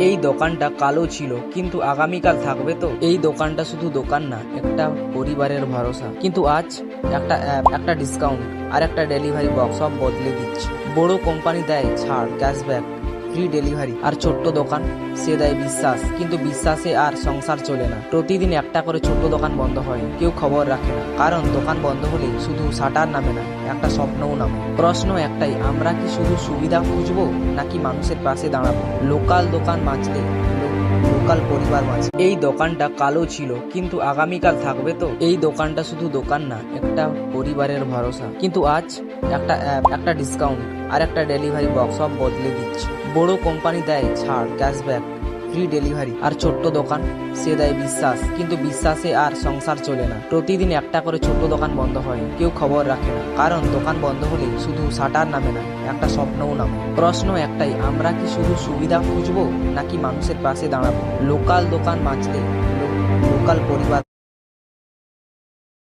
এই দোকানটা কালো ছিল, কিন্তু আগামীকাল থাকবে তো? এই দোকানটা শুধু দোকান না, একটা পরিবারের ভরসা। কিন্তু আজ একটা অ্যাপ একটা ডিসকাউন্ট আর একটা ডেলিভারি বক্স সব বদলে দিচ্ছে। বড় কোম্পানি দেয়, ছাড় ক্যাশব্যাক ফ্রি ডেলিভারি আর ছোট্ট দোকান, সে দেয় বিশ্বাস। কিন্তু বিশ্বাসে আর সংসার চলে না। প্রতিদিন একটা করে ছোট্ট দোকান বন্ধ হয়। কেউ খবর রাখে না। কারণ দোকান বন্ধ হলে শুধু শাটার নামে না, একটা স্বপ্নও নামে। প্রশ্ন একটাই, আমরা কি শুধু সুবিধা খুঁজবো, নাকি মানুষের পাশে দাঁড়াবো? লোকাল দোকান বাঁচলে লোকাল পরিবার বাঁচে। এই দোকানটা কালো ছিল, কিন্তু আগামীকাল থাকবে তো? এই দোকানটা শুধু দোকান না, একটা পরিবারের ভরসা। কিন্তু আজ একটা অ্যাপ, একটা ডিসকাউন্ট, আর একটা ডেলিভারি বক্স সব বদলে দিচ্ছে। বড় কোম্পানি দেয় ছাড় ক্যাশব্যাক ফ্রি ডেলিভারি আর ছোট্ট দোকান, সে দেয় বিশ্বাস। কিন্তু বিশ্বাসে আর সংসার চলে না। প্রতিদিন একটা করে ছোট্ট দোকান বন্ধ হয়, কেউ খবর রাখে না। কারণ দোকান বন্ধ হলে শুধু শাটার নামে না, একটা স্বপ্নও নামে। প্রশ্ন একটাই, আমরা কি শুধু সুবিধা খুঁজবো নাকি মানুষের পাশে দাঁড়াবো? লোকাল দোকান বাঁচলে লোকাল পরিবার